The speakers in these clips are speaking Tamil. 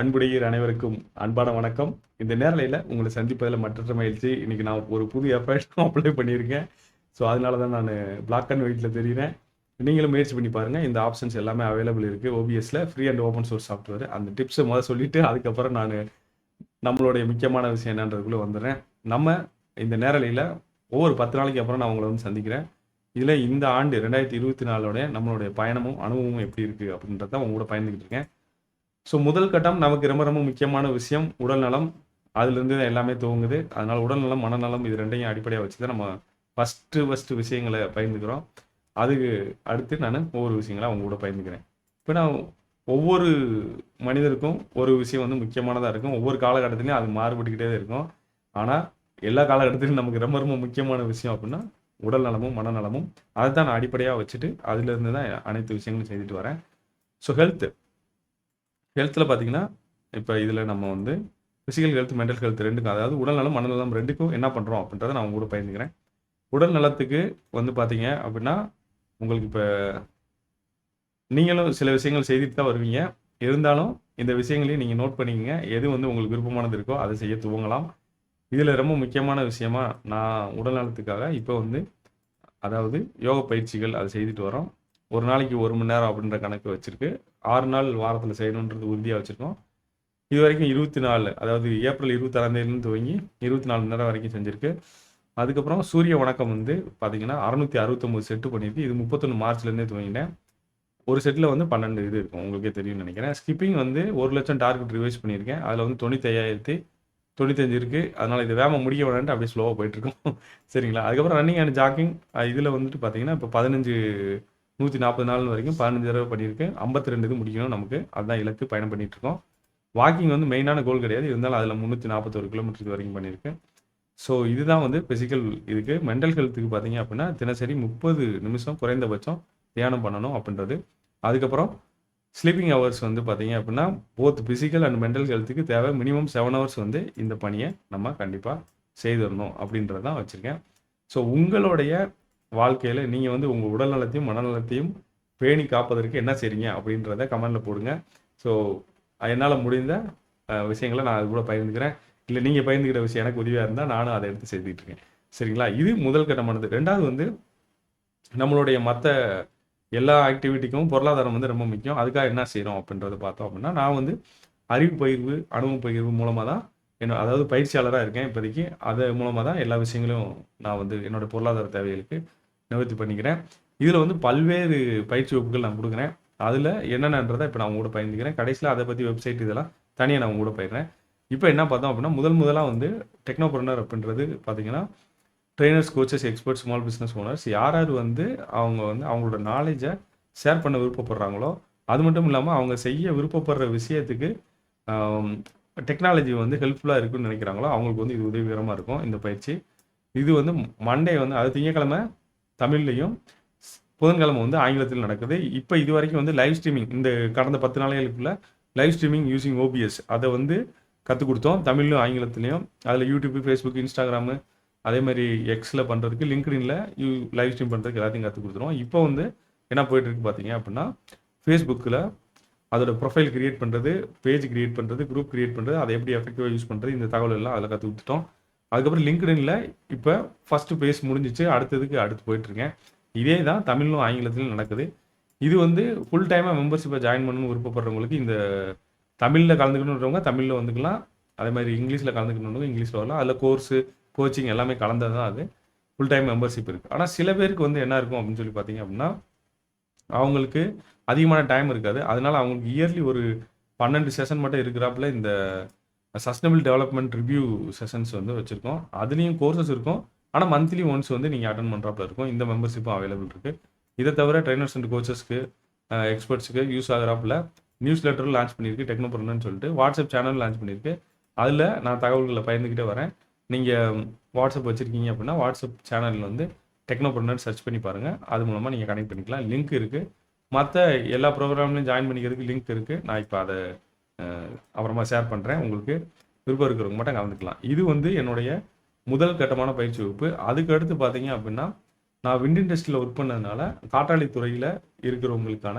அன்புடையீர் அனைவருக்கும் அன்பான வணக்கம். இந்த நேரலையில் உங்களை சந்திப்பதில் மற்ற மகிழ்ச்சி. இன்னைக்கு நான் ஒரு புது எஃபர்ட் அப்ளை பண்ணியிருக்கேன். ஸோ அதனால தான் நான் பிளாக் அண்ட் ஒயிட்டில் தெரிகிறேன் நீங்களும் முயற்சி பண்ணி பாருங்கள் இந்த ஆப்ஷன்ஸ் எல்லாமே அவைலபிள் இருக்குது ஓபிஎஸில் free and open source software அந்த டிப்ஸை முதல் சொல்லிவிட்டு அதுக்கப்புறம் நான் நம்மளுடைய முக்கியமான விஷயம் என்னன்றதுக்குள்ளே வந்துடுறேன். நம்ம இந்த நேரலையில் ஒவ்வொரு பத்து நாளைக்கு அப்புறம் நான் உங்களை வந்து சந்திக்கிறேன். இதில் இந்த ஆண்டு ரெண்டாயிரத்தி இருபத்தி நாலோடைய நம்மளுடைய பயணமும் அனுபவமும் எப்படி இருக்குது அப்படின்றத உங்க கூட பயந்துக்கிட்டு இருக்கேன். ஸோ முதல் கட்டம் நமக்கு ரொம்ப ரொம்ப முக்கியமான விஷயம் உடல் நலம். அதுலேருந்து தான் எல்லாமே துவங்குது. அதனால் உடல் நலம் மனநலம் இது ரெண்டையும் அடிப்படையாக வச்சு தான் நம்ம ஃபஸ்ட்டு ஃபஸ்ட்டு விஷயங்களை பயந்துக்கிறோம். அதுக்கு அடுத்து நான் ஒவ்வொரு விஷயங்களை அவங்க கூட பயந்துக்கிறேன். இப்போ நான் ஒவ்வொரு மனிதருக்கும் ஒரு விஷயம் வந்து முக்கியமானதாக இருக்கும். ஒவ்வொரு காலகட்டத்திலையும் அது மாறுபட்டுக்கிட்டே இருக்கும். ஆனால் எல்லா காலகட்டத்திலும் நமக்கு ரொம்ப ரொம்ப முக்கியமான விஷயம் அப்படின்னா உடல் நலமும் மனநலமும் அதை தான் நான் அடிப்படையாக வச்சுட்டு அதுலேருந்து தான் அனைத்து விஷயங்களும் செய்துட்டு வரேன். ஸோ ஹெல்த்து ஹெல்த்தில் பார்த்தீங்கன்னா இப்போ இதில் நம்ம வந்து ஃபிசிக்கல் ஹெல்த் மென்டல் ஹெல்த் ரெண்டுக்கும் அதாவது உடல் நலம் மனநலம் ரெண்டுக்கும் என்ன பண்ணுறோம் அப்படின்றத நான் உங்களோட கூட பயந்துக்கிறேன் உடல் நலத்துக்கு வந்து பார்த்தீங்க அப்படின்னா உங்களுக்கு இப்போ நீங்களும் சில விஷயங்கள் செய்துட்டு தான் வருவீங்க. இருந்தாலும் இந்த விஷயங்களையும் நீங்கள் நோட் பண்ணிக்கங்க. எது வந்து உங்களுக்கு விருப்பமானது இருக்கோ அதை செய்ய துவங்கலாம். இதில் ரொம்ப முக்கியமான விஷயமா நான் உடல் நலத்துக்காக இப்போ வந்து அதாவது யோக பயிற்சிகள் அதை செய்துட்டு வரோம் ஒரு நாளைக்கு ஒரு மணி நேரம் அப்படின்ற கணக்கு வச்சுருக்கு. ஆறு நாள் வாரத்தில் செய்யணுன்றது உறுதியாக வச்சுருக்கோம். இது வரைக்கும் இருபத்தி நாலு அதாவது ஏப்ரல் இருபத்தாறாந்தேதியிலேருந்து துவங்கி இருபத்தி நாலு மணி நேரம் வரைக்கும் செஞ்சுருக்கு. அதுக்கப்புறம் சூரிய வணக்கம் வந்து பார்த்தீங்கன்னா அறநூற்றி அறுபத்தொம்போது செட்டு பண்ணியிருக்கு. இது முப்பத்தொன்று மார்ச்லேருந்தே துவங்கினேன் ஒரு செட்டில் வந்து பன்னெண்டு இது இருக்கும் உங்களுக்கே தெரியும்னு நினைக்கிறேன். ஸ்கிப்பிங் வந்து ஒரு லட்சம் டார்கெட் ரிவைஸ் பண்ணியிருக்கேன். அதில் வந்து தொண்ணூத்தையாயிரத்தி தொண்ணூத்தஞ்சு இருக்குது அதனால் இது வேகமாக முடிய வேணான்ட்டு அப்படியே ஸ்லோவாக போயிட்டுருக்கோம். சரிங்களா? அதுக்கப்புறம் ரன்னிங் அண்ட் ஜாக்கிங் இதில் வந்துட்டு பார்த்தீங்கன்னா இப்போ பதினஞ்சு நூற்றி நாற்பது நாள் வரைக்கும் பதினஞ்சு தடவை பண்ணியிருக்கேன். ஐம்பத்தி ரெண்டு இது முடிக்கணும் நமக்கு. அதுதான் இலக்கு பயணம் பண்ணிகிட்டு இருக்கோம் வாக்கிங் வந்து மெயினான கோல் கிடையாது. இருந்தாலும் அதில் முந்நூற்றி நாற்பத்தொரு கிலோமீட்டர் இது வரைக்கும் பண்ணியிருக்கேன். ஸோ இதுதான் வந்து ஃபிசிக்கல் இதுக்கு. மென்டல் ஹெல்த்துக்கு பார்த்தீங்க அப்படின்னா தினசரி முப்பது நிமிஷம் குறைந்தபட்சம் தியானம் பண்ணணும் அப்படின்றது. அதுக்கப்புறம் ஸ்லீப்பிங் ஹவர்ஸ் வந்து பார்த்தீங்க அப்படின்னா போத் ஃபிசிக்கல் அண்ட் மென்டல் ஹெல்த்துக்கு தேவை. மினிமம் செவன் ஹவர்ஸ் வந்து இந்த பணியை நம்ம கண்டிப்பாக செய்திடணும் அப்படின்றது தான் வச்சுருக்கேன். ஸோ உங்களுடைய வாழ்க்கையில் நீங்கள் வந்து உங்கள் உடல் நலத்தையும் மனநலத்தையும் பேணி காப்பதற்கு என்ன செய்றீங்க அப்படின்றத கமெண்டில் போடுங்க. ஸோ என்னால் முடிந்த விஷயங்களை நான் அது கூட பகிர்ந்துக்கிறேன். இல்லை நீங்கள் பகிர்ந்துக்கிற விஷயம் எனக்கு உதவியாக இருந்தால் நானும் அதை எடுத்து செய்துக்கிட்டு இருக்கேன். சரிங்களா? இது முதல் கட்டமானது. ரெண்டாவது வந்து நம்மளுடைய மற்ற எல்லா ஆக்டிவிட்டிக்கும் பொருளாதாரம் வந்து ரொம்ப முக்கியம். அதுக்காக என்ன செய்கிறோம் அப்படின்றத பார்த்தோம் அப்படின்னா நான் வந்து அறிவு பகிர்வு அனுபவ பகிர்வு மூலமாக தான் என்ன அதாவது பயிற்சியாளராக இருக்கேன் இப்போதைக்கு. அது மூலமாக தான் எல்லா விஷயங்களையும் நான் வந்து என்னோடய பொருளாதார தேவைகளுக்கு நிவர்த்தி பண்ணிக்கிறேன். இதில் வந்து பல்வேறு பயிற்சி வகுப்புகள் நான் கொடுக்குறேன். அதில் என்னென்னன்றதை இப்போ நான் உங்களோட கூட பயந்துக்கிறேன் கடைசியில் அதை பற்றி வெப்சைட் இதெல்லாம் தனியாக நான் உங்களோட கூட இப்போ என்ன பார்த்தோம் அப்படின்னா முதல் முதலாக வந்து டெக்னோபர்னர் அப்படின்றது பார்த்தீங்கன்னா trainers coaches expert small business owners யார் யார் வந்து அவங்க வந்து அவங்களோட நாலேஜை ஷேர் பண்ண விருப்பப்படுறாங்களோ அது மட்டும் இல்லாமல் அவங்க செய்ய விருப்பப்படுற விஷயத்துக்கு டெக்னாலஜி வந்து ஹெல்ப்ஃபுல்லாக இருக்குன்னு நினைக்கிறாங்களோ அவங்களுக்கு வந்து இது உதவிகரமாக இருக்கும் இந்த பயிற்சி. இது வந்து மண்டே வந்து அது திங்கக்கிழமை தமிழ்லையும் புதன்கிழமை வந்து ஆங்கிலத்தில் நடக்குது. இப்போ இது வரைக்கும் வந்து லைவ் ஸ்ட்ரீமிங் இந்த கடந்த பத்து நாளைகளுக்குள்ள லைவ் ஸ்ட்ரீமிங் யூஸிங் ஓபிஎஸ் அதை வந்து கற்றுக் கொடுத்தோம். தமிழ்லையும் ஆங்கிலத்துலேயும் அதில் யூடியூப் ஃபேஸ்புக் இன்ஸ்டாகிராமு அதே மாதிரி எக்ஸில் பண்ணுறதுக்கு லிங்க்டின்ல யூ லைவ் ஸ்ட்ரீம் பண்ணுறதுக்கு எல்லாத்தையும் கற்றுக் கொடுத்துருவோம். இப்போ வந்து என்ன போயிட்டுருக்கு பார்த்தீங்க அப்படின்னா ஃபேஸ்புக்கில் அதோட ப்ரொஃபைல் கிரியேட் பண்ணுறது பேஜ் கிரியேட் பண்ணுறது குரூப் கிரியேட் பண்ணுறது அதை எப்படி எஃபெக்டிவாக யூஸ் பண்ணுறது இந்த தகவல் எல்லாம் அதில் கற்றுக் கொடுத்துட்டோம். அதுக்கப்புறம் லிங்க்டின்ல இப்போ ஃபஸ்ட்டு பேஸ் முடிஞ்சிச்சு அடுத்ததுக்கு அடுத்து போயிட்டுருக்கேன். இதே தான் தமிழும் ஆங்கிலத்திலும் நடக்குது. இது வந்து ஃபுல் டைமாக மெம்பர்ஷிப்பை ஜாயின் பண்ணணும்னு விருப்பப்படுறவங்களுக்கு இந்த தமிழில் கலந்துக்கணுன்றவங்க தமிழில் வந்துக்கலாம். அதே மாதிரி இங்கிலீஷில் கலந்துக்கணுன்றவங்க இங்கிலீஷில் வரலாம். அதில் கோர்ஸு கோச்சிங் எல்லாமே கலந்தது தான் அது. ஃபுல் டைம் மெம்பர்ஷிப் இருக்குது ஆனால் சில பேருக்கு வந்து என்ன இருக்கும் அப்படின்னு சொல்லி பார்த்தீங்க அப்படின்னா அவங்களுக்கு அதிகமான டைம் இருக்காது. அதனால அவங்களுக்கு இயர்லி ஒரு பன்னெண்டு செஷன் மட்டும் இருக்கிறாப்புல இந்த சஸ்டனபிள் டெவலப்மெண்ட் ரிவ்யூ செஷன்ஸ் வந்து வச்சுருக்கோம். அதுலேயும் கோர்சஸ் இருக்கும். ஆனால் மந்த்லி ஒன்ஸ் வந்து நீங்கள் அட்டன் பண்ணுறாப்புல இருக்கும். இந்த மெம்பர்ஷிப்பும் அவைலபிள் இருக்குது இதை தவிர ட்ரைனர்ஸ் அண்ட் கோச்சஸ்க்கு எக்ஸ்பர்ட்ஸுக்கு யூஸ் ஆகிறாப்புல நியூஸ் லெட்டரும் லான்ச் பண்ணியிருக்கு டெக்னோபுரன்னு சொல்லிட்டு. வாட்ஸ்அப் சேனல் லான்ச் பண்ணியிருக்கு. அதில் நான் தகவல்களை பயந்துக்கிட்டே வரேன். நீங்கள் வாட்ஸ்அப் வச்சுருக்கீங்க அப்படின்னா வாட்ஸ்அப் சேனலில் வந்து டெக்னோபுரன்னு சர்ச் பண்ணி பாருங்கள் அது மூலமாக நீங்கள் கனெக்ட் பண்ணிக்கலாம். லிங்க் இருக்குது மற்ற எல்லா ப்ரோக்ராம்லையும் ஜாயின் பண்ணிக்கிறதுக்கு லிங்க் இருக்குது நான் இப்போ அதை அப்புறமா ஷேர் பண்ணுறேன் உங்களுக்கு விருப்பம் இருக்கிறவங்க மட்டும் கலந்துக்கலாம் இது வந்து என்னுடைய முதல் கட்டமான பயிற்சி வகுப்பு அதுக்கு அடுத்து பார்த்தீங்க அப்படின்னா நான் விண்ட் இண்டஸ்ட்ரியில் ஒர்க் பண்ணதுனால காற்றாலை துறையில் இருக்கிறவங்களுக்கான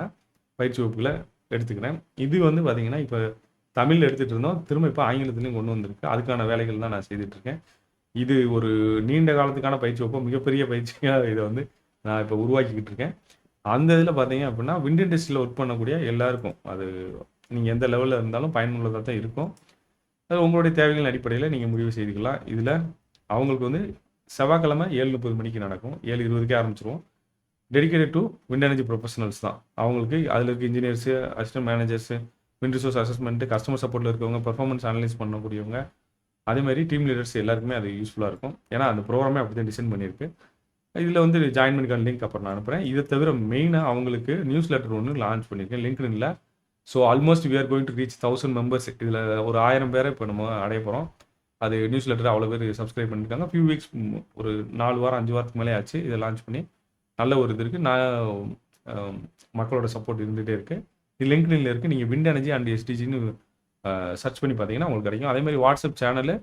பயிற்சி வகுப்புகளை எடுத்துக்கிறேன் இது வந்து பார்த்தீங்கன்னா இப்போ தமிழ் எடுத்துகிட்டு இருந்தோம். திரும்ப இப்போ ஆங்கிலத்துலேயும் கொண்டு வந்திருக்கு. அதுக்கான வேலைகள் தான் நான் செய்துட்டு இருக்கேன். இது ஒரு நீண்ட காலத்துக்கான பயிற்சி வகுப்பு. மிகப்பெரிய பயிற்சியாக இதை வந்து நான் இப்போ உருவாக்கிக்கிட்டு இருக்கேன். அந்த இதில் பார்த்தீங்க அப்படின்னா விண்ட் இண்டஸ்ட்ரியில் ஒர்க் பண்ணக்கூடிய எல்லாருக்கும், அது நீங்கள் எந்த லெவலில் இருந்தாலும் பயனுள்ளதாக தான் இருக்கும். அது உங்களுடைய தேவைகளின் அடிப்படையில் நீங்கள் முடிவு செய்துக்கலாம். இதில் அவங்களுக்கு வந்து செவ்வாய்க்கிழமை 7:30 மணிக்கு நடக்கும். 7:20க்கே ஆரம்பிச்சுருவோம். Dedicated to wind energy professionals தான். அவங்களுக்கு அதில் இருக்க engineers assistant managers wind resource assessment customer சப்போர்ட்டில் இருக்கவங்க, பர்ஃபார்மன்ஸ் அனலைஸ் பண்ணக்கூடியவங்க, அதேமாதிரி டீம் லீடர்ஸ் எல்லாருக்குமே அது யூஸ்ஃபுல்லாக இருக்கும். ஏன்னா, அந்த ப்ரோக்ராமே அப்படி தான் டிசைன் பண்ணியிருக்கு. இதில் வந்து ஜாயின் பண்ணிக்கான லிங்க் அப்புறம் நான் அனுப்புகிறேன் இதை தவிர மெயினாக அவங்களுக்கு நியூஸ் லெட்டர் ஒன்று லான்ச் பண்ணியிருக்கேன். லிங்க்டின்ல. So almost we are going to reach thousand members. இதில் ஒரு ஆயிரம் பேரை இப்போ நம்ம அடைய போகிறோம் அது நியூஸ் லெட்டர் அவ்வளோ பேர் சப்ஸ்கிரைப் பண்ணியிருக்காங்க. ஃபியூ வீக்ஸ் ஒரு நாலு வாரம், அஞ்சு வாரத்துக்கு மேலே ஆச்சு. இதை லான்ச் பண்ணி. நல்ல ஒரு இது இருக்குது நான் மக்களோட சப்போர்ட் இருந்துகிட்டே இருக்குது இது லிங்க்டின்ல இருக்குது நீங்கள் விண்ட் எனர்ஜி அண்ட் எஸ்டிஜின்னு சர்ச் பண்ணி பார்த்தீங்கன்னா உங்களுக்கு கிடைக்கும். அதே மாதிரி WhatsApp channel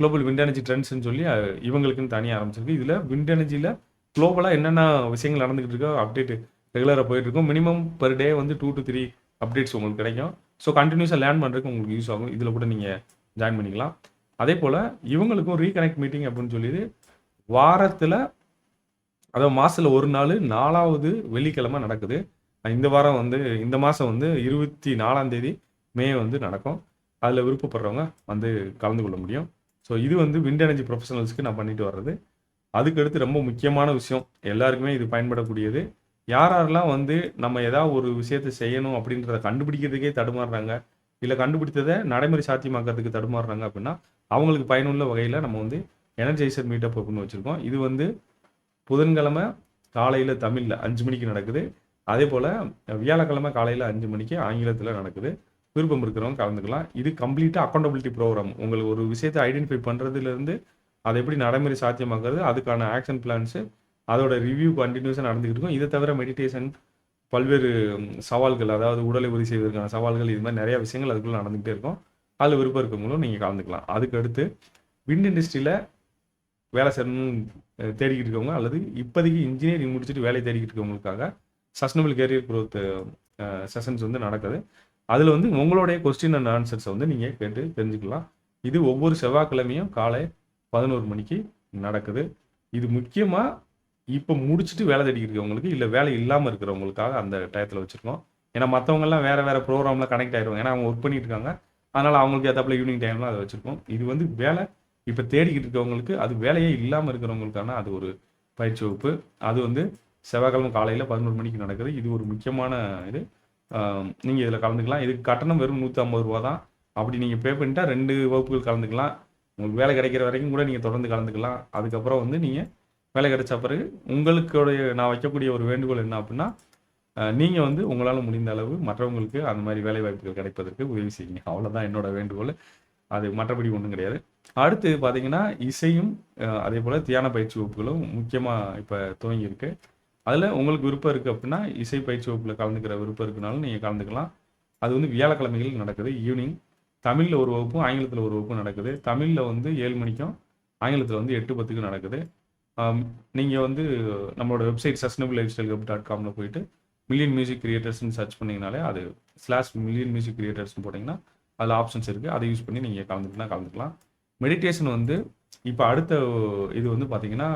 global wind energy ட்ரெண்ட்ஸ்னு சொல்லி இவங்களுக்குன்னு தனியாக ஆரம்பிச்சிருக்கு. இதில் விண்ட் எனர்ஜியில் குளோபலாக என்னென்ன விஷயங்கள் நடந்துகிட்டு இருக்கோ அப்டேட் ரெகுலராக போயிட்டு இருக்கும். மினிமம் பர் டே வந்து டூ டு த்ரீ அப்டேட்ஸ் உங்களுக்கு கிடைக்கும். ஸோ கண்டினியூஸாக லேர்ன் பண்ணுறதுக்கு உங்களுக்கு யூஸ் ஆகும். இதில் கூட நீங்கள் ஜாயின் பண்ணிக்கலாம். அதே போல் இவங்களுக்கும் ரீகனெக்ட் மீட்டிங் அப்படின்னு சொல்லிட்டு வாரத்தில் அதாவது மாதத்தில் ஒரு நாள் நாலாவது வெள்ளிக்கிழமை நடக்குது. இந்த வாரம் வந்து இந்த மாதம் வந்து 24ஆம் தேதி மே வந்து நடக்கும். அதில் விருப்பப்படுறவங்க வந்து கலந்து கொள்ள முடியும். ஸோ இது வந்து விண்ட் எனர்ஜி ப்ரொஃபஷனல்ஸ்க்கு நான் பண்ணிட்டு வர்றது. அதுக்கு அடுத்து ரொம்ப முக்கியமான விஷயம். எல்லாருக்குமே இது பயன்படக்கூடியது. யார் யாரெல்லாம் வந்து நம்ம ஏதாவது ஒரு விஷயத்த செய்யணும் அப்படின்றத கண்டுபிடிக்கிறதுக்கே தடுமாறுறாங்க. இல்லை கண்டுபிடித்ததை நடைமுறை சாத்தியமாக்குறதுக்கு தடுமாறுறாங்க அப்படின்னா, அவங்களுக்கு பயனுள்ள வகையில் நம்ம வந்து எனர்ஜைசர் மீட்டப் அப்படின்னு வச்சுருக்கோம் இது வந்து புதன்கிழமை காலையில் தமிழில் அஞ்சு மணிக்கு நடக்குது. அதே போல் வியாழக்கிழமை காலையில் அஞ்சு மணிக்கு ஆங்கிலத்தில் நடக்குது. விருப்பம் இருக்கிறவங்க கலந்துக்கலாம். இது கம்ப்ளீட்டாக அக்கௌண்டபிலிட்டி ப்ரோக்ராம் உங்களுக்கு ஒரு விஷயத்தை ஐடென்டிஃபை பண்ணுறதுலேருந்து அதை எப்படி நடைமுறை சாத்தியமாக்குறது, அதுக்கான ஆக்ஷன் பிளான்ஸு அதோட ரிவ்யூ கண்டினியூஸாக நடந்துகிட்டு இருக்கும். இதை தவிர மெடிடேஷன், பல்வேறு சவால்கள் அதாவது உடலை உறுதி செய்வதற்கான சவால்கள் இது மாதிரி நிறையா விஷயங்கள் அதுக்குள்ளே நடந்துகிட்டே இருக்கும். அதில் விருப்பம் இருக்கவங்களும் நீங்கள் கலந்துக்கலாம். அதுக்கு அடுத்து விண்ட் இண்டஸ்ட்ரியில் வேலை செய்யணும்னு தேடிக்கிட்டு இருக்கவங்க அல்லது இப்போதைக்கு இன்ஜினியரிங் முடிச்சுட்டு வேலை தேடிக்கிட்டு இருக்கவங்களுக்காக சஸ்டனபிள் கேரியர் குரோத் செஷன்ஸ் வந்து நடக்குது. அதில் வந்து உங்களுடைய கொஸ்டின் அண்ட் ஆன்சர்ஸை வந்து நீங்கள் கேட்டு தெரிஞ்சுக்கலாம். இது ஒவ்வொரு செவ்வாய்க்கிழமையும் காலை 11 மணிக்கு நடக்குது. இது முக்கியமாக இப்போ முடிச்சுட்டு வேலை தேடிக்கிட்டு இருக்கிறவங்களுக்கு இல்லை வேலை இல்லாமல் இருக்கிறவங்களுக்காக அந்த டயத்தில் வச்சுருக்கோம் ஏன்னா மற்றவங்கலாம் வேறு வேறு ப்ரோக்ராமில் கனெக்ட் ஆகிடுவாங்க ஏன்னா அவங்க ஒர்க் பண்ணிட்டு இருக்காங்க. அதனால் அவங்களுக்கு ஏத்தாப்புல ஈவினிங் டைம்லாம் அதை வச்சுருக்கோம் இது வந்து வேலை இப்போ தேடிக்கிட்டு இருக்கவங்களுக்கு, அது வேலையே இல்லாமல் இருக்கிறவங்களுக்கான அது ஒரு பயிற்சி வகுப்பு. அது வந்து செவ்வாய்க்கிழமை காலையில் பதினோரு மணிக்கு நடக்குது. இது ஒரு முக்கியமான இது. நீங்கள் இதில் கலந்துக்கலாம். இதுக்கு கட்டணம் வெறும் ரூ. 150 தான். அப்படி நீங்கள் பே பண்ணிட்டா ரெண்டு வகுப்புகள் கலந்துக்கலாம். உங்களுக்கு வேலை கிடைக்கிற வரைக்கும் கூட நீங்கள் தொடர்ந்து கலந்துக்கலாம். அதுக்கப்புறம் வந்து நீங்கள் வேலை கிடைச்ச பிறகு உங்களுக்குடைய நான் வைக்கக்கூடிய ஒரு வேண்டுகோள் என்ன அப்படின்னா, நீங்கள் நீங்க வந்து உங்களால முடிந்த அளவு மற்றவங்களுக்கு அந்த மாதிரி வேலை வாய்ப்புகள் கிடைப்பதற்கு உதவி செய்யுங்க. அவ்வளோதான் என்னோட வேண்டுகோள். அது மற்றபடி ஒன்றும் கிடையாது. அடுத்து பார்த்தீங்கன்னா, இசையும் அதே போல் தியான பயிற்சி வகுப்புகளும் முக்கியமா இப்ப துவங்கியிருக்கு. அதில் உங்களுக்கு விருப்பம் இருக்கு அப்படின்னா, இசை பயிற்சி வகுப்புல கலந்துக்கிற விருப்பம் இருக்குனாலும் நீங்க கலந்துக்கலாம். அது வந்து வியாழக்கிழமைகள் நடக்குது. ஈவினிங் தமிழ்ல ஒரு வகுப்பும், ஆங்கிலத்தில் ஒரு வகுப்பும் நடக்குது. தமிழ்ல வந்து ஏழு மணிக்கும், ஆங்கிலத்தில் வந்து 8:10க்கும் நடக்குது. நீங்கள் வந்து நம்மளோட website sustainable lifestyle hub dot காம்ல போயிட்டு மில்லியன் மியூசிக் கிரியேட்டர்ஸ்னு சர்ச் பண்ணீங்கனாலே அது ஸ்லாஷ் மில்லியன் மியூசிக் கிரியேட்டர்ஸ்னு போட்டீங்கன்னா, அதில் ஆப்ஷன்ஸ் இருக்குது அதை யூஸ் பண்ணி நீங்கள் கலந்துக்கலாம் கலந்துக்கலாம். மெடிடேஷன் வந்து இப்போ அடுத்த இது வந்து பார்த்தீங்கன்னா,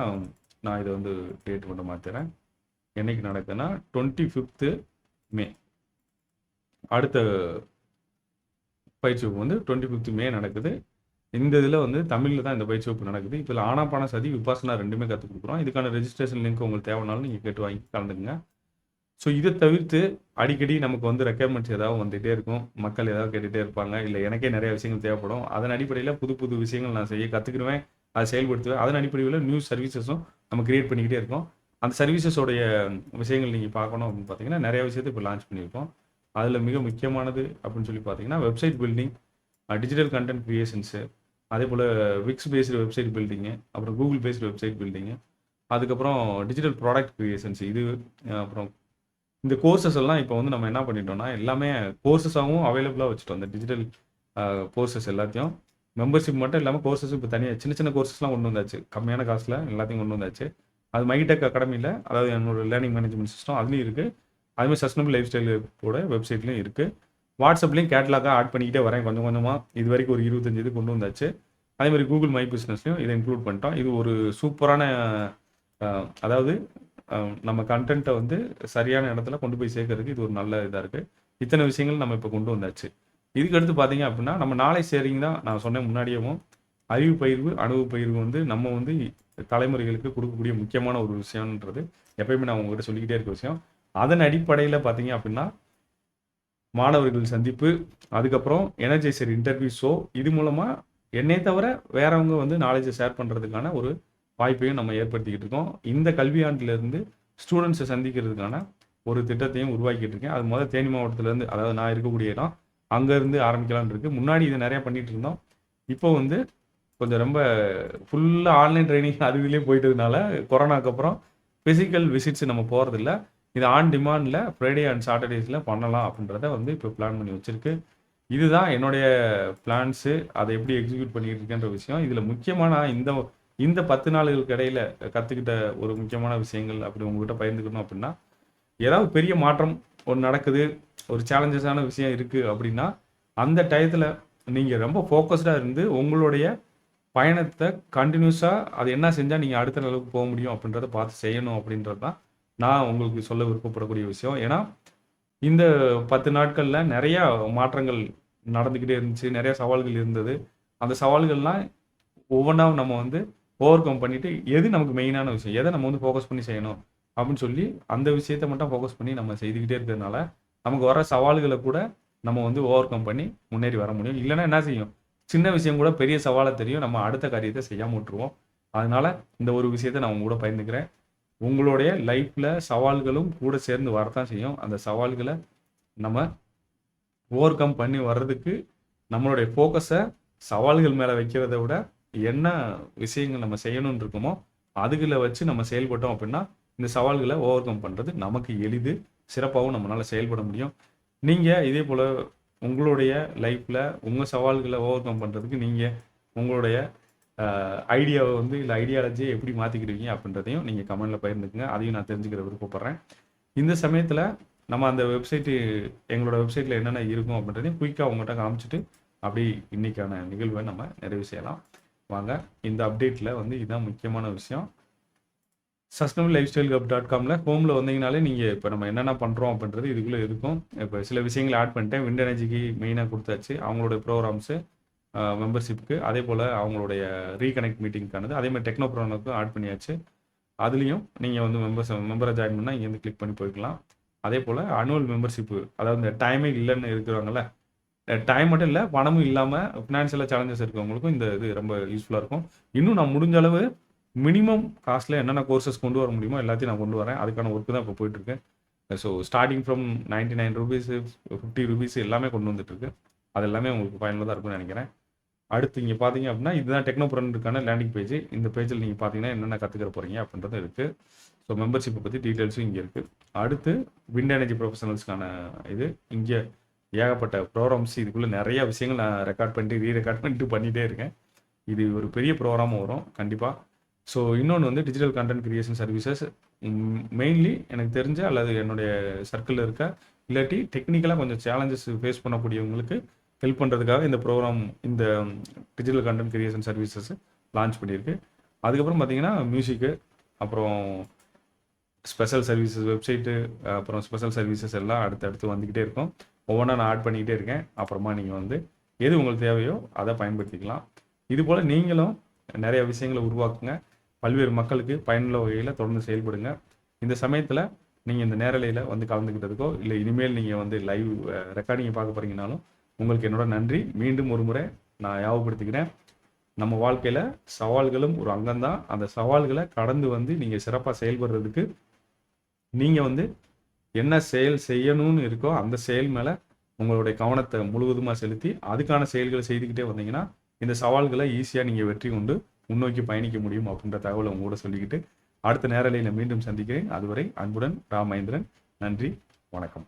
நான் இதை வந்து டேட் மட்டும் மாற்றுறேன் என்னைக்கு நடக்குதுன்னா 25த் மே. அடுத்த பயிற்சி வந்து டுவெண்ட்டி ஃபிஃப்த் மே நடக்குது. இந்த இதில் வந்து தமிழில் தான் இந்த பயிற்சி வகுப்பு நடக்குது. இதில ஆனாப்பான சதி, விபாசனா ரெண்டுமே கற்றுக் கொடுக்குறோம் இதுக்கான ரெஜிஸ்ட்ரேஷன் லிங்க் உங்களுக்கு தேவைனாலும் நீங்கள் கேட்டு வாங்கி கலந்துக்குங்க ஸோ இதை தவிர்த்து அடிக்கடி நமக்கு வந்து ரெக்கொயர்மெண்ட்ஸ் ஏதாவது வந்துகிட்டே இருக்கும். மக்கள் ஏதாவது கேட்டுகிட்டே இருப்பாங்க. இல்லை எனக்கே நிறைய விஷயங்கள் தேவைப்படும். அதன் அடிப்படையில் புது புது விஷயங்கள் நான் செய்ய கற்றுக்கிடுவேன் அதை செயல்படுத்துவேன். அதன் அடிப்படையில் நியூ சர்வீசஸும் நம்ம கிரியேட் பண்ணிக்கிட்டே இருக்கோம். அந்த சர்வீசஸோடைய விஷயங்கள் நீங்கள் பார்க்கணும் அப்படின்னு பார்த்தீங்கன்னா, நிறைய விஷயத்த இப்போ லான்ச் பண்ணியிருக்கோம். அதில் மிக முக்கியமானது அப்படின்னு சொல்லி பார்த்தீங்கன்னா, website building, digital content creations அதே போல் விக்ஸ் பேஸ்டு வெப்சைட் பில்டிங்கு அப்புறம் கூகுள் பேஸ்டு வெப்சைட் பில்டிங்கு அதுக்கப்புறம் டிஜிட்டல் ப்ராடக்ட் கிரியேஷன்ஸ் இது அப்புறம் இந்த கோர்சஸ் எல்லாம் இப்போ வந்து நம்ம என்ன பண்ணிட்டோம்னா, எல்லாமே கோர்சஸாகவும் அவைலபிளாக வச்சுட்டோம். இந்த டிஜிட்டல் கோர்சஸ் கோர்ஸஸ் எல்லாத்தையும். மெம்பர்ஷிப் மட்டும் இல்லாமல் கோர்சஸ் இப்போ தனியாக சின்ன சின்ன கோர்ஸஸ்லாம் கொண்டு வந்தாச்சு. கம்மியான காசில் எல்லாத்தையும் கொண்டு வந்தாச்சு. அது மைடெக் அகாடமியில் அதாவது என்னோட லேர்னிங் மேனேஜ்மெண்ட் சிஸ்டம் அதுலேயும் இருக்குது அதுமாதிரி சஸ்டனபிள் லைஃப் ஸ்டைல் கூட வெப்சைட்லயும் இருக்குது வாட்ஸ்அப்லேயும் கேட்லாக்காக ஆட் பண்ணிக்கிட்டே வரேன். கொஞ்சம் கொஞ்சமாக இது வரைக்கும் ஒரு இருபத்தஞ்சு இது கொண்டு வந்தாச்சு. அதே மாதிரி கூகுள் மை பிஸ்னஸ்லையும் இதை இன்க்ளூட் பண்ணிட்டோம். இது ஒரு சூப்பரான அதாவது நம்ம கண்டென்ட்டை வந்து சரியான இடத்துல கொண்டு போய் சேர்க்கறதுக்கு இது ஒரு நல்ல இதாக இருக்குது இத்தனை விஷயங்கள் நம்ம இப்போ கொண்டு வந்தாச்சு. இதுக்கு அடுத்து பார்த்தீங்க அப்படின்னா நம்ம நாளை ஷேரிங் தான் நான் சொன்னேன் முன்னாடியேவும். அறிவு பயிர்வு அணுவு பயிர்வு வந்து நம்ம வந்து தலைமுறைகளுக்கு கொடுக்கக்கூடிய முக்கியமான ஒரு விஷயம்ன்றது எப்பயுமே நான் உங்ககிட்ட சொல்லிக்கிட்டே இருக்க விஷயம். அதன் அடிப்படையில் பார்த்தீங்க அப்படின்னா மாணவர்கள் சந்திப்பு அதுக்கப்புறம் எனர்ஜைசர் இன்டர்வியூ ஷோ இது மூலமாக என்னை தவிர வேறவங்க வந்து நாலேஜை ஷேர் பண்ணுறதுக்கான ஒரு வாய்ப்பையும் நம்ம ஏற்படுத்திக்கிட்டு இருக்கோம். இந்த கல்வியாண்டிலிருந்து ஸ்டூடெண்ட்ஸை சந்திக்கிறதுக்கான ஒரு திட்டத்தையும் உருவாக்கிட்டு இருக்கேன். அது முதல் தேனி மாவட்டத்திலேருந்து அதாவது நான் இருக்கக்கூடிய இடம் அங்கேருந்து ஆரம்பிக்கலான் இருக்குது முன்னாடி இதை நிறையா பண்ணிகிட்டு இருந்தோம். இப்போ வந்து கொஞ்சம் ரொம்ப ஃபுல்லாக ஆன்லைன் ட்ரைனிங் அது இதுலேயும் போயிட்டதுனால கொரோனாக்கு அப்புறம் ஃபிசிக்கல் விசிட்ஸ் நம்ம போகிறதில்ல இது ஆன் டிமாண்டில் ஃப்ரைடே அண்ட் சாட்டர்டேஸில் பண்ணலாம் அப்படின்றத வந்து இப்போ பிளான் பண்ணி வச்சிருக்கு. இதுதான் என்னுடைய பிளான்ஸு அதை எப்படி எக்ஸிக்யூட் பண்ணிட்டு இருக்கேன்ற விஷயம். இதில் முக்கியமான இந்த இந்த பத்து நாளுகளுக்கு இடையில கற்றுக்கிட்ட ஒரு முக்கியமான விஷயங்கள் அப்படி உங்ககிட்ட பகிர்ந்துக்கணும் அப்படின்னா ஏதாவது பெரிய மாற்றம் ஒன்று நடக்குது ஒரு சேலஞ்சஸான விஷயம் இருக்குது அப்படின்னா அந்த டயத்தில் நீங்கள் ரொம்ப ஃபோக்கஸ்டாக இருந்து உங்களுடைய பயணத்தை கண்டினியூஸாக அது என்ன செஞ்சால் நீங்கள் அடுத்த அளவுக்கு போக முடியும் அப்படின்றத பார்த்து செய்யணும் அப்படின்றது தான் நான் உங்களுக்கு சொல்ல விருப்பப்படக்கூடிய விஷயம். ஏன்னா இந்த பத்து நாட்களில் நிறையா மாற்றங்கள் நடந்துக்கிட்டே இருந்துச்சு. நிறைய சவால்கள் இருந்தது. அந்த சவால்கள்லாம் ஒவ்வொன்றா நம்ம வந்து ஓவர் கம் பண்ணிட்டு எது நமக்கு மெயினான விஷயம்? எதை நம்ம வந்து ஃபோக்கஸ் பண்ணி செய்யணும்? அப்படின்னு சொல்லி அந்த விஷயத்தை மட்டும் ஃபோக்கஸ் பண்ணி நம்ம செய்துக்கிட்டே இருக்கிறதுனால நமக்கு வர சவால்களை கூட நம்ம வந்து ஓவர் கம் பண்ணி முன்னேறி வர முடியும். இல்லைன்னா என்ன செய்யும்? சின்ன விஷயம் கூட பெரிய சவாலை தெரியும். நம்ம அடுத்த காரியத்தை செய்யாம விட்டுருவோம். அதனால இந்த ஒரு விஷயத்த நான் உங்க கூட பயந்துக்கிறேன் உங்களுடைய லைஃப்பில் சவால்களும் கூட சேர்ந்து வரத்தான் செய்யும். அந்த சவால்களை நம்ம ஓவர் கம் பண்ணி வர்றதுக்கு நம்மளுடைய ஃபோக்கஸை சவால்கள் மேலே வைக்கிறத விட என்ன விஷயங்கள் நம்ம செய்யணும்னு இருக்கோமோ அதுகளை வச்சு நம்ம செயல்பட்டோம் அப்படின்னா இந்த சவால்களை ஓவர் கம் பண்ணுறது நமக்கு எளிது சிறப்பாகவும் நம்மளால் செயல்பட முடியும். நீங்கள் இதே போல் உங்களுடைய லைஃப்பில் உங்கள் சவால்களை ஓவர் கம் பண்ணுறதுக்கு நீங்கள் உங்களுடைய ஐடியாவை வந்து இல்லை ஐடியாலஜியை எப்படி மாற்றிக்கிடுவீங்க அப்படின்றதையும் நீங்கள் கமெண்டில் பகிர்ந்துக்குங்க. அதையும் நான் தெரிஞ்சுக்கிற விருப்பப்படுறேன் இந்த சமயத்தில் நம்ம அந்த வெப்சைட்டு எங்களோட வெப்சைட்டில் என்னென்ன இருக்கும் அப்படின்றதையும் குயிக்காக உங்கள்கிட்ட காமிச்சிட்டு அப்படி இன்னைக்கான நிகழ்வை நம்ம நிறைவு செய்யலாம். வாங்க இந்த அப்டேட்டில் வந்து இதுதான் முக்கியமான விஷயம். Sustainable lifestyle hub dot காமில் ஹோமில் வந்தீங்கனாலே நீங்கள் இப்போ நம்ம என்னென்ன பண்ணுறோம் அப்படின்றது இதுக்குள்ளே இருக்கும். இப்போ சில விஷயங்களை ஆட் பண்ணிட்டேன். விண்ட் எனர்ஜிக்கு மெயினாக கொடுத்தாச்சு. அவங்களோட ப்ரோக்ராம்ஸு மெம்பர்ஷிப்க்கு அதே போல் அவங்களுடைய ரீகனெக்ட் மீட்டிங்க்கானது அதே மாதிரி டெக்னோப்ரோனுக்கும் ஆட் பண்ணியாச்சு. அதுலேயும் நீங்கள் வந்து மெம்பர்ஸ் மெம்பரை ஜாயின் பண்ணால் இங்கேருந்து கிளிக் பண்ணி போய்க்கலாம். அதே போல் அனுவல் மெம்பர்ஷிப்பு அதாவது இந்த டைமே இல்லைன்னு இருக்கிறவங்கள டைம் மட்டும் இல்லை பணமும் இல்லாமல் ஃபினான்ஷியலாக சேலஞ்சஸ் இருக்கவங்களுக்கும் இந்த இது ரொம்ப யூஸ்ஃபுல்லாக இருக்கும். இன்னும் நான் முடிஞ்ச அளவு மினிமம் காஸ்ட்டில் என்னென்ன கோர்சஸ் கொண்டு வர முடியுமோ எல்லாத்தையும் நான் கொண்டு வரேன். அதுக்கான ஒர்க்கு தான் இப்போ போயிட்டுருக்கேன் so starting from ninety nine rupees fifty rupees எல்லாமே கொண்டு வந்துட்டுருக்கு அது எல்லாமே உங்களுக்கு பயனுள்ளதாக இருக்கும்னு நினைக்கிறேன். அடுத்து இங்கே பார்த்தீங்க அப்படின்னா இதுதான் டெக்னோபுரனுக்கான லேண்டிங் பேஜ் இந்த பேஜில் நீங்கள் பார்த்தீங்கன்னா என்னென்ன கற்றுக்கிற போகிறீங்க அப்படின்றது இருக்குது ஸோ மெம்பர்ஷிப்பை பற்றி டீட்டெயில்ஸும் இங்கே இருக்குது அடுத்து விண்ட் எனர்ஜி ப்ரொஃபஷனல்ஸ்க்கான இது. இங்கே ஏகப்பட்ட ப்ரோக்ராம்ஸ் இதுக்குள்ளே நிறைய விஷயங்கள் நான் ரெக்கார்ட் பண்ணிட்டு ரீ ரெக்கார்ட் பண்ணிட்டு பண்ணிகிட்டே இருக்கேன். இது ஒரு பெரிய ப்ரோக்ராமும் வரும் கண்டிப்பாக ஸோ இன்னொன்று வந்து digital content creation services mainly எனக்கு தெரிஞ்ச அல்லது என்னுடைய சர்க்கிளில் இருக்க இல்லாட்டி டெக்னிக்கலாக கொஞ்சம் சேலஞ்சஸ் ஃபேஸ் பண்ணக்கூடியவங்களுக்கு ஹெல்ப் பண்ணுறதுக்காக இந்த ப்ரோக்ராம் இந்த digital content creation services launch பண்ணியிருக்கு. அதுக்கப்புறம் பார்த்தீங்கன்னா மியூசிக்கு அப்புறம் ஸ்பெஷல் சர்வீசஸ் வெப்சைட்டு அப்புறம் ஸ்பெஷல் சர்வீசஸ் எல்லாம் அடுத்தடுத்து வந்துக்கிட்டே இருக்கும். ஒவ்வொன்றா நான் ஆட் பண்ணிக்கிட்டே இருக்கேன். அப்புறமா நீங்கள் வந்து எது உங்களுக்கு தேவையோ அதை பயன்படுத்திக்கலாம். இது போல் நீங்களும் நிறைய விஷயங்களை உருவாக்குங்க. பல்வேறு மக்களுக்கு பயனுள்ள வகையில் தொடர்ந்து செயல்படுங்க. இந்த சமயத்தில் நீங்கள் இந்த நேரலையில் வந்து கலந்துக்கிட்டதுக்கோ இல்லை இனிமேல் நீங்கள் வந்து லைவ் ரெக்கார்டிங்கை பார்க்க போகிறீங்கனாலும் உங்களுக்கு என்னோட நன்றி. மீண்டும் ஒரு முறை நான் ஞாபகப்படுத்திக்கிறேன். நம்ம வாழ்க்கையில் சவால்களும் ஒரு அங்கம்தான். அந்த சவால்களை கடந்து வந்து நீங்கள் சிறப்பாக செயல்படுறதுக்கு நீங்கள் வந்து என்ன செயல் செய்யணும்னு இருக்கோ அந்த செயல் மேலே உங்களுடைய கவனத்தை முழுவதுமாக செலுத்தி அதுக்கான செயல்களை செய்துக்கிட்டே வந்தீங்கன்னா இந்த சவால்களை ஈஸியாக நீங்கள் வெற்றி கொண்டு முன்னோக்கி பயணிக்க முடியும் அப்படின்ற தகவலை உங்க கூட சொல்லிக்கிட்டு அடுத்த நேரலையில் மீண்டும் சந்திக்கிறேன். அதுவரை அன்புடன் ராமேந்திரன். நன்றி. வணக்கம்.